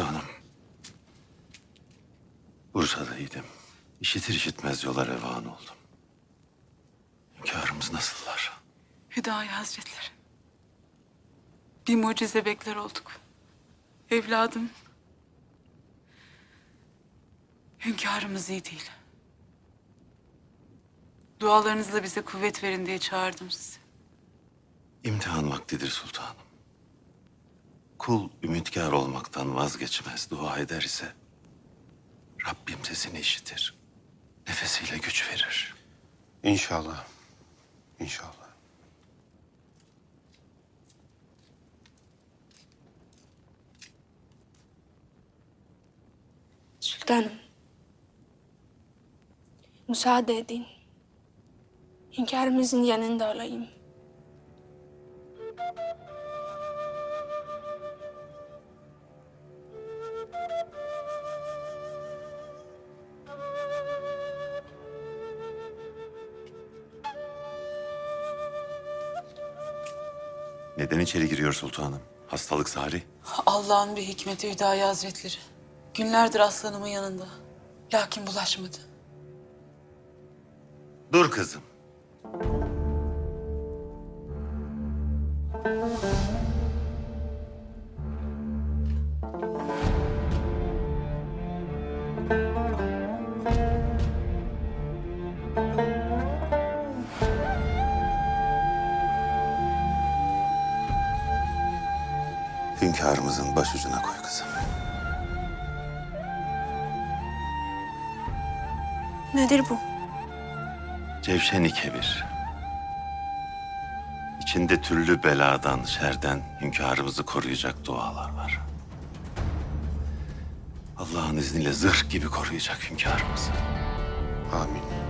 Sultanım. Bursa'daydım. İşitir işitmez yola revan oldum. Hünkârımız nasıllar? Hüdayi Hazretleri. Bir mucize bekler olduk. Evladım. Hünkârımız iyi değil. Dualarınızla bize kuvvet verin diye çağırdım sizi. İmtihan vaktidir sultanım. Kul ümitkar olmaktan vazgeçmez, dua eder ise Rabbim sesini işitir. Nefesiyle güç verir. İnşallah. İnşallah. Sultanım. Müsaade edin. Hünkârımızın yanında olayım. Neden içeri giriyor sultanım? Hastalık Salih. Allah'ın bir hikmeti Hüdayi Hazretleri. Günlerdir aslanımın yanında. Lakin bulaşmadı. Dur kızım. Hünkârımızın başucuna koy kızım. Nedir bu? Cevşeni kebir. İçinde türlü beladan, şerden hünkârımızı koruyacak dualar var. Allah'ın izniyle zırh gibi koruyacak hünkârımızı. Amin.